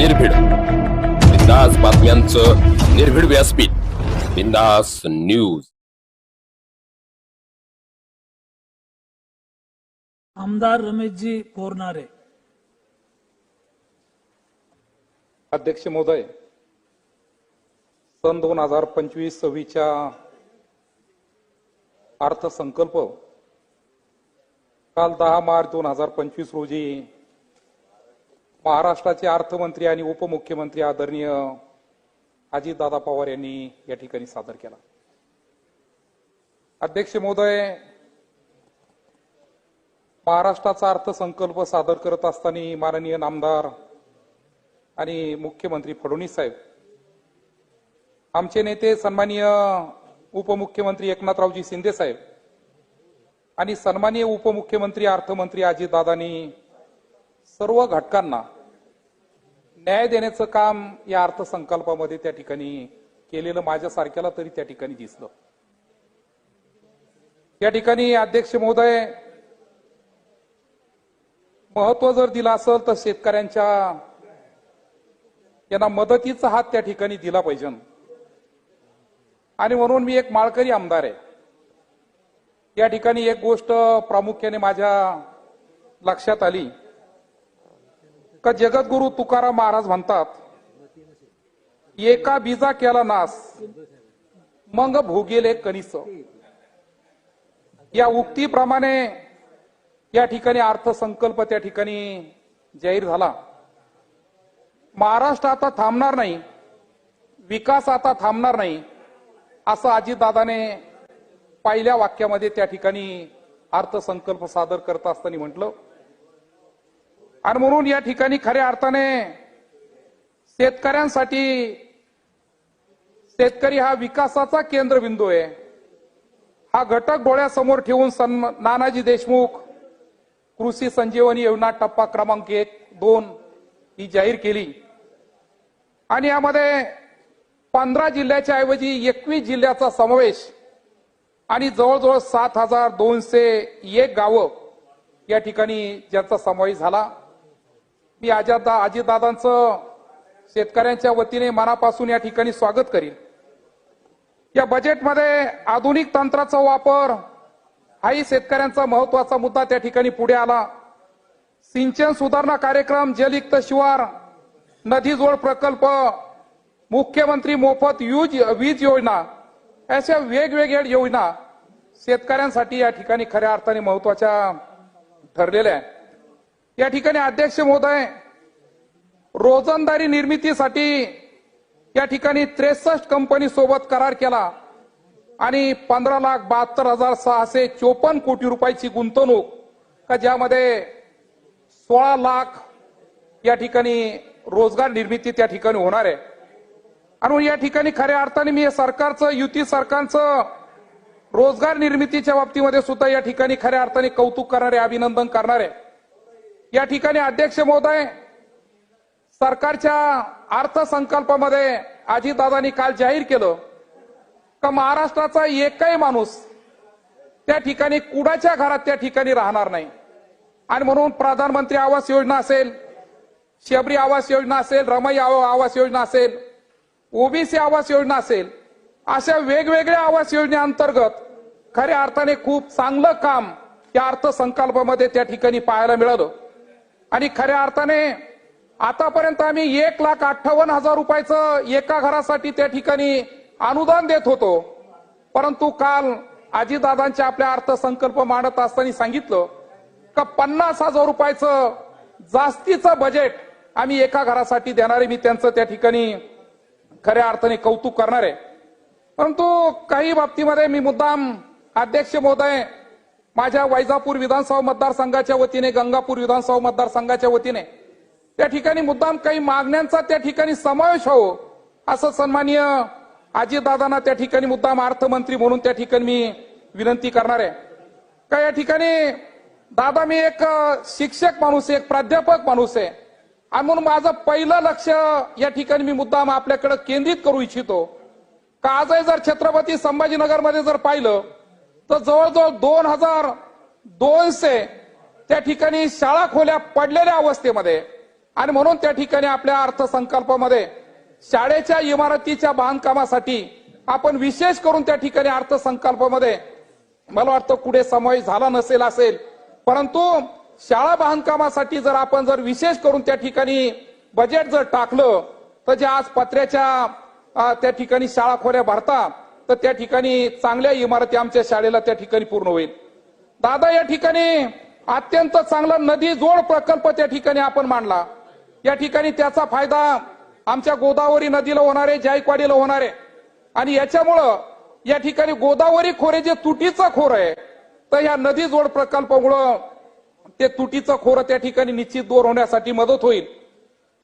निर्भीड. बिंदास बातम्यांचं निर्भीड व्यासपीठ. बिंदास न्यूज. आमदार रमेशजी पोरनारे अध्यक्ष महोदय सन दोन हजार पंचवीस सव्वीसच्या अर्थसंकल्प काल दहा मार्च दोन हजार पंचवीस रोजी महाराष्ट्राचे अर्थमंत्री आणि उपमुख्यमंत्री आदरणीय अजितदादा पवार यांनी या ठिकाणी सादर केला. अध्यक्ष महोदय महाराष्ट्राचा अर्थसंकल्प सादर करत असताना माननीय नामदार आणि मुख्यमंत्री फडणवीस साहेब आमचे नेते सन्माननीय उपमुख्यमंत्री एकनाथरावजी शिंदे साहेब आणि सन्माननीय उपमुख्यमंत्री अर्थमंत्री अजितदादांनी सर्व घटकांना न्याय देण्याचं काम या अर्थसंकल्पामध्ये त्या ठिकाणी केलेलं माझ्यासारख्याला तरी त्या ठिकाणी दिसलं. या ठिकाणी अध्यक्ष महोदय महत्त्व जर दिलं असेल तर शेतकऱ्यांच्या यांना मदतीचा हात त्या ठिकाणी दिला पाहिजे. आणि म्हणून मी एक माळकरी आमदार आहे. या ठिकाणी एक गोष्ट प्रामुख्याने माझ्या लक्षात आली. का जगद्गुरु तुकाराम महाराज म्हणतात एका बीजा केला नास मग भोगेले एक या उक्तीप्रमाणे या ठिकाणी अर्थसंकल्प त्या ठिकाणी जाहीर झाला. महाराष्ट्र आता थांबणार नाही विकास आता थांबणार नाही असं अजितदादाने पहिल्या वाक्यामध्ये त्या ठिकाणी अर्थसंकल्प सादर करत असताना म्हटलं. आणि म्हणून या ठिकाणी खऱ्या अर्थाने शेतकऱ्यांसाठी शेतकरी हा विकासाचा केंद्रबिंदू आहे. हा घटक डोळ्यासमोर ठेवून सन्म नानाजी देशमुख कृषी संजीवनी योजना टप्पा क्रमांक एक दोन ही जाहीर केली. आणि यामध्ये पंधरा जिल्ह्याच्या ऐवजी एकवीस जिल्ह्याचा समावेश आणि जवळजवळ सात हजार दोनशे एक गावं या ठिकाणी ज्यांचा समावेश झाला. मी अजितदा अजितदादांचं शेतकऱ्यांच्या वतीने मनापासून या ठिकाणी स्वागत करीन. या बजेटमध्ये आधुनिक तंत्राचा वापर हाही शेतकऱ्यांचा महत्त्वाचा मुद्दा त्या ठिकाणी पुढे आला. सिंचन सुधारणा कार्यक्रम जलयुक्त शिवार नदीजोड प्रकल्प मुख्यमंत्री मोफत यूज वीज योजना अशा वेगवेगळ्या योजना शेतकऱ्यांसाठी या ठिकाणी खऱ्या अर्थाने महत्त्वाच्या ठरलेल्या आहे या ठिकाणी अध्यक्ष महोदय रोजंदारी निर्मितीसाठी या ठिकाणी त्रेसष्ट कंपनी सोबत करार केला आणि पंधरा लाख बहात्तर हजार सहाशे चोपन्न कोटी रुपयाची गुंतवणूक का ज्यामध्ये सोळा लाख या ठिकाणी रोजगार निर्मिती त्या ठिकाणी होणार आहे. आणि या ठिकाणी खऱ्या अर्थाने मी सरकारचं युती सरकारचं रोजगार निर्मितीच्या बाबतीमध्ये सुद्धा या ठिकाणी खऱ्या अर्थाने कौतुक करणारे अभिनंदन करणारे. या ठिकाणी अध्यक्ष महोदय सरकारच्या अर्थसंकल्पामध्ये अजितदादांनी काल जाहीर केलं का महाराष्ट्राचा एकही माणूस त्या ठिकाणी कुडाच्या घरात त्या ठिकाणी राहणार नाही. आणि म्हणून प्रधानमंत्री आवास योजना असेल शबरी आवास योजना असेल रमई आवास योजना असेल ओबीसी आवास योजना असेल अशा वेगवेगळ्या आवास योजनेअंतर्गत खऱ्या अर्थाने खूप चांगलं काम या अर्थसंकल्पामध्ये त्या ठिकाणी पाहायला मिळालं. आणि खऱ्या अर्थाने आतापर्यंत आम्ही एक लाख अठ्ठावन्न हजार रुपयाचं एका घरासाठी त्या ठिकाणी अनुदान देत होतो. परंतु काल आजीदादांच्या आपल्या अर्थसंकल्प मांडत असताना सांगितलं का पन्नास हजार रुपयाचं जास्तीचं बजेट आम्ही एका घरासाठी देणारे मी त्यांचं त्या ठिकाणी खऱ्या अर्थाने कौतुक करणार आहे. परंतु काही बाबतीमध्ये मी मुद्दाम अध्यक्ष महोदय माझ्या वैजापूर विधानसभा मतदारसंघाच्या वतीने गंगापूर विधानसभा मतदारसंघाच्या वतीने त्या ठिकाणी मुद्दाम काही मागण्यांचा त्या ठिकाणी समावेश हो असं सन्माननीय अजितदादांना त्या ठिकाणी मुद्दाम अर्थमंत्री म्हणून त्या ठिकाणी मी विनंती करणार आहे. का या ठिकाणी दादा मी एक शिक्षक माणूस आहे एक प्राध्यापक माणूस आहे. आणि म्हणून माझं पहिलं लक्ष या ठिकाणी मी मुद्दाम आपल्याकडे केंद्रित करू इच्छितो. का आजही जर छत्रपती संभाजीनगरमध्ये जर पाहिलं तर जवळजवळ दोन हजार दोनशे त्या ठिकाणी शाळा खोल्या पडलेल्या अवस्थेमध्ये आणि म्हणून त्या ठिकाणी आपल्या अर्थसंकल्पामध्ये शाळेच्या इमारतीच्या बांधकामासाठी आपण विशेष करून त्या ठिकाणी अर्थसंकल्पामध्ये मला वाटतं कुठे समावेश झाला नसेल असेल. परंतु शाळा बांधकामासाठी जर आपण जर विशेष करून त्या ठिकाणी बजेट जर टाकलं तर जे आज पत्र्याच्या त्या ठिकाणी शाळा खोऱ्या भरतात तर त्या ठिकाणी चांगल्या इमारती आमच्या शाळेला त्या ठिकाणी पूर्ण होईल. दादा या ठिकाणी अत्यंत चांगला नदी जोड प्रकल्प त्या ठिकाणी आपण मांडला. या ठिकाणी त्याचा फायदा आमच्या गोदावरी नदीला होणार आहे जायकवाडीला होणार आहे. आणि याच्यामुळं या ठिकाणी गोदावरी खोरे जे तुटीचं खोर आहे तर या नदी जोड प्रकल्पामुळं ते तुटीचं खोरं त्या ठिकाणी निश्चित दूर होण्यासाठी मदत होईल.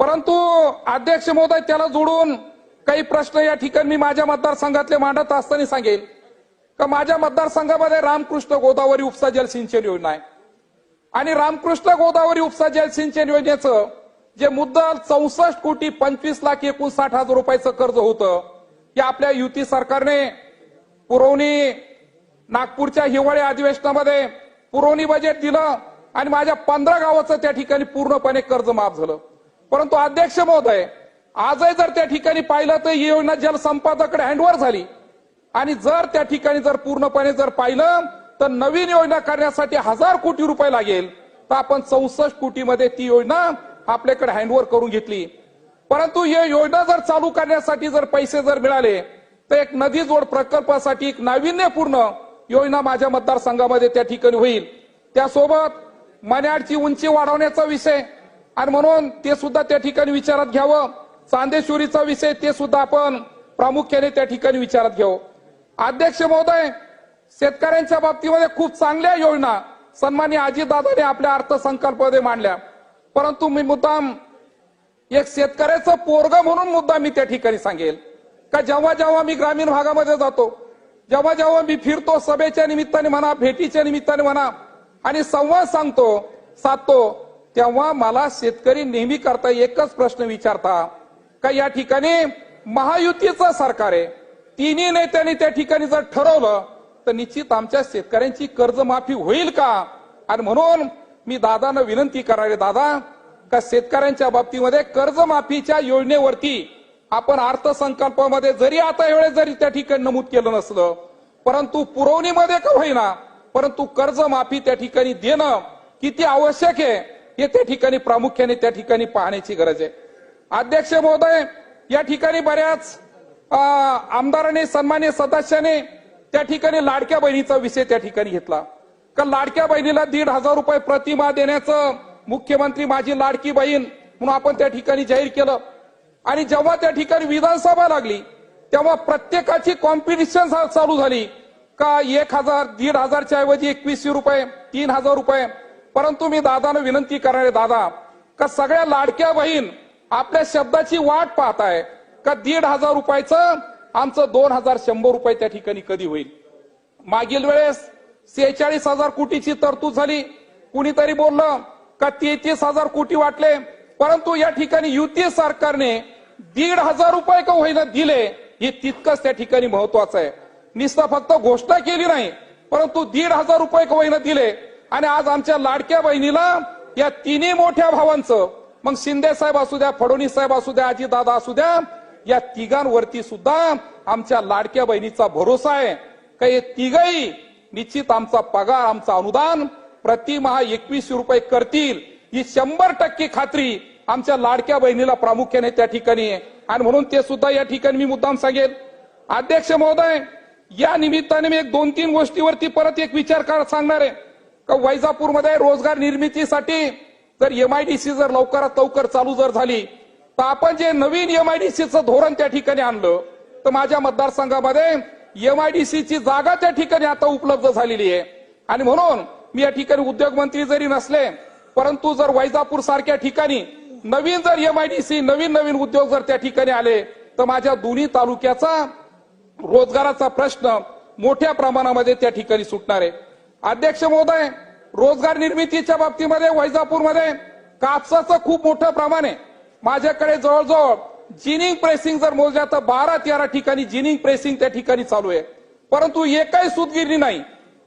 परंतु अध्यक्ष महोदय त्याला जोडून काही प्रश्न या ठिकाणी मी माझ्या मतदारसंघातले मांडत असताना सांगेल का माझ्या मतदारसंघामध्ये रामकृष्ण गोदावरी उपसा जल सिंचन योजना आहे. आणि रामकृष्ण गोदावरी उपसा जल सिंचन योजनेचं जे मुद्दल चौसष्ट कोटी पंचवीस लाख एकोणसाठ हजार रुपयाचं कर्ज होतं ते आपल्या युती सरकारने पुरवणी नागपूरच्या हिवाळी अधिवेशनामध्ये पुरवणी बजेट दिलं आणि माझ्या पंधरा गावाचं त्या ठिकाणी पूर्णपणे कर्ज माफ झालं. परंतु अध्यक्ष महोदय आजही जर त्या ठिकाणी पाहिलं तर ही योजना जलसंपादकडे हँडओव्हर झाली. आणि जर त्या ठिकाणी जर पूर्णपणे जर पाहिलं तर नवीन योजना करण्यासाठी हजार कोटी रुपये लागेल. तर आपण चौसष्ट कोटीमध्ये ती योजना आपल्याकडे हँडओव्हर करून घेतली. परंतु ही योजना जर चालू करण्यासाठी जर पैसे जर मिळाले तर एक नदी जोड प्रकल्पासाठी एक नाविन्यपूर्ण योजना माझ्या मतदारसंघामध्ये त्या ठिकाणी होईल. त्यासोबत मन्याडची उंची वाढवण्याचा विषय. आणि म्हणून ते सुद्धा त्या ठिकाणी विचारात घ्यावं. चांदेश्वरीचा विषय ते सुद्धा आपण प्रामुख्याने त्या ठिकाणी विचारात घेऊ. अध्यक्ष महोदय शेतकऱ्यांच्या बाबतीमध्ये खूप चांगल्या योजना सन्मान्य अजितदादाने आपल्या अर्थसंकल्पामध्ये मांडल्या. परंतु मी मुद्दाम एक शेतकऱ्याचं पोरग म्हणून मुद्दा मी त्या ठिकाणी सांगेल. का जेव्हा जेव्हा मी ग्रामीण भागामध्ये जातो जेव्हा जेव्हा मी फिरतो सभेच्या निमित्ताने म्हणा भेटीच्या निमित्ताने म्हणा आणि संवाद सांगतो साधतो तेव्हा मला शेतकरी नेहमी करता एकच प्रश्न विचारता का या ठिकाणी महायुतीचं सरकार आहे? तिन्ही नेत्यांनी त्या ठिकाणी जर ठरवलं तर निश्चित आमच्या शेतकऱ्यांची कर्जमाफी होईल का? आणि म्हणून मी दादांना विनंती करणार आहे दादा का शेतकऱ्यांच्या बाबतीमध्ये कर्जमाफीच्या योजनेवरती आपण अर्थसंकल्पामध्ये जरी आता एवढे जरी त्या ठिकाणी नमूद केलं नसलं परंतु पुरवणीमध्ये का होईना परंतु कर्जमाफी त्या ठिकाणी देणं किती आवश्यक आहे हे त्या ठिकाणी प्रामुख्याने त्या ठिकाणी पाहण्याची गरज आहे. अध्यक्ष महोदय या ठिकाणी बऱ्याच आमदाराने सन्मान्य सदस्याने त्या ठिकाणी लाडक्या बहिणीचा विषय त्या ठिकाणी घेतला. का लाडक्या बहिणीला दीड हजार रुपये प्रतिमा देण्याचं मुख्यमंत्री माझी लाडकी बहीण म्हणून आपण त्या ठिकाणी जाहीर केलं. आणि जेव्हा त्या ठिकाणी विधानसभा लागली तेव्हा प्रत्येकाची कॉम्पिटिशन चालू झाली. का एक हजार दीड हजारच्या ऐवजी एकवीसशे रुपये तीन हजार रुपये. परंतु मी दादानं विनंती करणारे दादा का सगळ्या लाडक्या बहीण आपल्या शब्दाची वाट पाहत आहे. का दीड हजार रुपयाचं आमचं दोन हजार शंभर रुपये त्या ठिकाणी कधी होईल? मागील वेळेस सेहेचाळीस हजार कोटीची तरतूद झाली. कुणीतरी बोललं का तेहतीस हजार कोटी वाटले? परंतु या ठिकाणी युती सरकारने दीड हजार रुपये का होईना दिले हे तितकंच त्या ठिकाणी महत्वाचं आहे. निस्ता फक्त घोषणा केली नाही परंतु दीड हजार रुपये का होईना दिले. आणि आज आमच्या लाडक्या बहिणीला या तिन्ही मोठ्या भावांचं मग शिंदे साहेब असू द्या फडणवीस साहेब असू द्या अजितदादा असू द्या या तिघांवरती सुद्धा आमच्या लाडक्या बहिणीचा भरोसा आहे. का हे तिघही निश्चित आमचा पगार आमचं अनुदान प्रतिमहा एकवीसशे रुपये करतील. ही शंभर टक्के खात्री आमच्या लाडक्या बहिणीला प्रामुख्याने त्या ठिकाणी आहे. आणि म्हणून ते सुद्धा या ठिकाणी मी मुद्दाम सांगेल अध्यक्ष महोदय या निमित्ताने मी एक दोन तीन गोष्टीवरती परत एक विचार कर सांगणार आहे. का वैजापूरमध्ये रोजगार निर्मितीसाठी जर एमआयडीसी जर लवकरात लवकर चालू जर झाली तर आपण जे नवीन एमआयडीसीचं धोरण त्या ठिकाणी आणलं तर माझ्या मतदारसंघामध्ये एमआयडीसीची जागा त्या ठिकाणी आता उपलब्ध झालेली आहे. आणि म्हणून मी या ठिकाणी उद्योगमंत्री जरी नसले परंतु जर वैजापूर सारख्या ठिकाणी नवीन जर एमआयडीसी नवीन नवीन उद्योग जर त्या ठिकाणी आले तर माझ्या दोन्ही तालुक्याचा रोजगाराचा प्रश्न मोठ्या प्रमाणामध्ये त्या ठिकाणी सुटणार आहे. अध्यक्ष महोदय रोजगार निर्मितीच्या बाबतीमध्ये वैजापूरमध्ये कापसाचं खूप मोठं प्रमाण आहे. माझ्याकडे जवळजवळ जिनिंग प्रेसिंग जर मोजल्या तर बारा तेरा ठिकाणी जिनिंग प्रेसिंग त्या ठिकाणी चालू आहे. परंतु एकही सूतगिरणी नाही.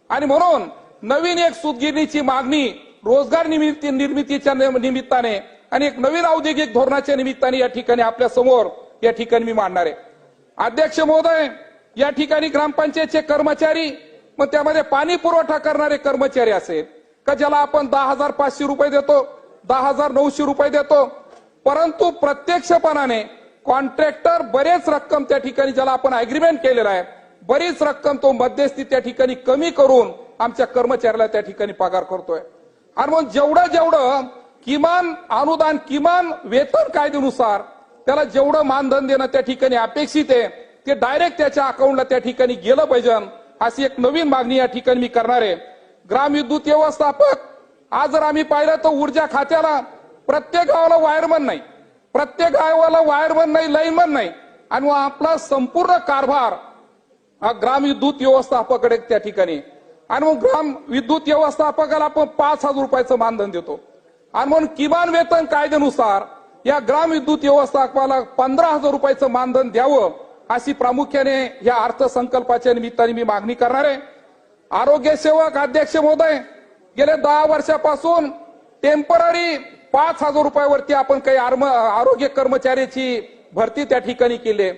आणि म्हणून नवीन एक सूतगिरणीची मागणी रोजगार निर्मिती निर्मितीच्या निमित्ताने आणि एक नवीन औद्योगिक धोरणाच्या निमित्ताने या ठिकाणी आपल्यासमोर या ठिकाणी मी मांडणार आहे. अध्यक्ष महोदय या ठिकाणी ग्रामपंचायतचे कर्मचारी मग त्यामध्ये पाणी पुरवठा करणारे कर्मचारी असेल का ज्याला आपण दहा हजार पाचशे रुपये देतो दहा हजार नऊशे रुपये देतो? परंतु प्रत्यक्षपणाने कॉन्ट्रॅक्टर बरेच रक्कम त्या ठिकाणी ज्याला आपण अग्रीमेंट केलेला आहे बरीच रक्कम तो मध्यस्थी त्या ठिकाणी कमी करून आमच्या कर्मचाऱ्याला त्या ठिकाणी पगार करतोय. आणि मग जेवढं जेवढं किमान अनुदान किमान वेतन कायद्यानुसार त्याला जेवढं मानधन देणं त्या ठिकाणी अपेक्षित आहे ते डायरेक्ट त्याच्या अकाउंटला त्या ठिकाणी गेलं पाहिजे. अशी एक नवीन मागणी या ठिकाणी मी करणार आहे. ग्रामविद्युत व्यवस्थापक. आज जर आम्ही पाहिलं तर ऊर्जा खात्याला प्रत्येक गावाला वायरमन नाही. प्रत्येक गावाला वायरमन नाही लाईनमन नाही. आणि मग आपला संपूर्ण कारभार हा ग्राम विद्युत व्यवस्थापकडे त्या ठिकाणी. आणि मग ग्राम विद्युत व्यवस्थापकाला आपण पाच हजार रुपयाचं मानधन देतो. आणि म्हणून किमान वेतन कायद्यानुसार या ग्राम विद्युत व्यवस्थापकाला पंधरा हजार रुपयाचं मानधन द्यावं अशी प्रामुख्याने या अर्थसंकल्पाच्या निमित्ताने मी मागणी करणार आहे. आरोग्य सेवक अध्यक्ष महोदय गेल्या दहा वर्षापासून टेंपररी पाच हजार रुपयावरती आपण काही आर्म- आरोग्य कर्मचाऱ्याची भरती त्या ठिकाणी केली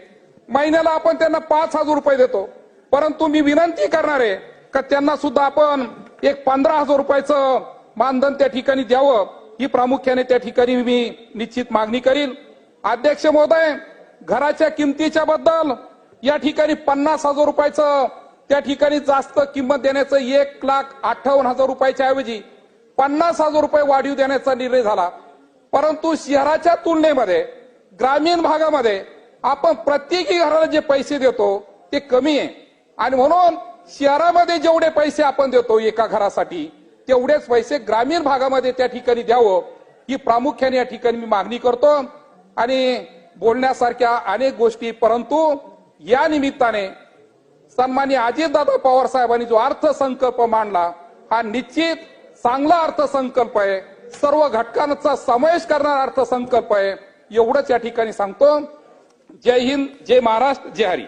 महिन्याला आपण त्यांना पाच हजार रुपये देतो. परंतु मी विनंती करणार आहे का त्यांना सुद्धा आपण एक पंधरा हजार रुपयाचं मानधन त्या ठिकाणी द्यावं ही प्रामुख्याने त्या ठिकाणी मी निश्चित मागणी करील अध्यक्ष महोदय घराच्या किमतीच्या बद्दल या ठिकाणी पन्नास हजार रुपयाचं त्या ठिकाणी जास्त किंमत देण्याचं एक लाख अठ्ठावन्न हजार रुपयाच्या ऐवजी पन्नास हजार रुपये वाढीव देण्याचा निर्णय झाला. परंतु शहराच्या तुलनेमध्ये ग्रामीण भागामध्ये आपण प्रत्येकी घराला जे पैसे देतो ते कमी आहे. आणि म्हणून शहरामध्ये जेवढे पैसे आपण देतो एका घरासाठी तेवढेच पैसे ग्रामीण भागामध्ये त्या ठिकाणी द्यावं ही प्रामुख्याने या ठिकाणी मी मागणी करतो. आणि बोलण्यासारख्या अनेक गोष्टी परंतु या निमित्ताने सन्मान्य अजितदादा पवार साहेबांनी जो अर्थसंकल्प मांडला हा निश्चित चांगला अर्थसंकल्प आहे. सर्व घटकांचा समावेश करणारा अर्थसंकल्प आहे. एवढंच या ठिकाणी सांगतो. जय हिंद जय महाराष्ट्र जय हरी.